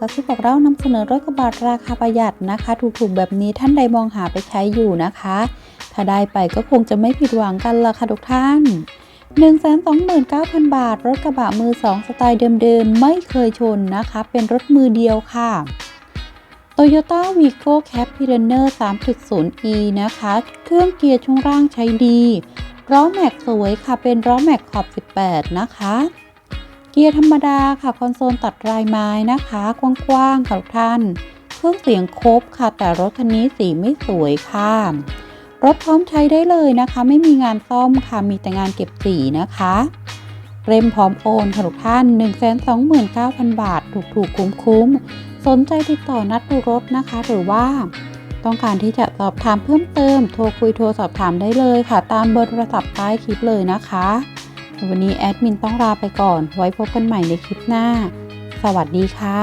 กระซิบบอกเรานำเสนอรถกระบะราคาประหยัดนะคะ ถูกๆแบบนี้ท่านใดมองหาไปใช้อยู่นะคะ ถ้าได้ไปก็คงจะไม่ผิดหวังกันละค่ะทุกท่าน 129,000 บาท รถกระบะมือ 2 สไตล์เดิมๆ ไม่เคยชนนะคะ เป็นรถมือเดียวค่ะ Toyota Vigo Cap p i r a n e r 3.0e นะคะ เครื่องเกียร์ช่วงล่างใช้ดีล้อแม็กสวยค่ะ เป็นล้อแม็กขอบ 18 นะคะ เกียร์ธรรมดาค่ะคอนโซลตัดลายไม้นะคะกว้างๆค่ะทุกท่าน เครื่องเสียงครบค่ะ แต่รถคันนี้สีไม่สวยค่ะรถพร้อมใช้ได้เลยนะคะ ไม่มีงานซ่อมค่ะมีแต่งานเก็บสีนะคะเรมพร้อมโอนค่ะทุกท่าน 129,000 บาท ถูกถูกคุ้มคุ้มๆ สนใจติดต่อนัดดูรถนะคะ หรือว่า ต้องการที่จะสอบถามเพิ่มเติม โทรคุยโทรสอบถามได้เลยค่ะ ตามเบอร์โทรศัพท์ใต้คลิปเลยนะคะ วันนี้แอดมินต้องลาไปก่อน ไว้พบกันใหม่ในคลิปหน้า สวัสดีค่ะ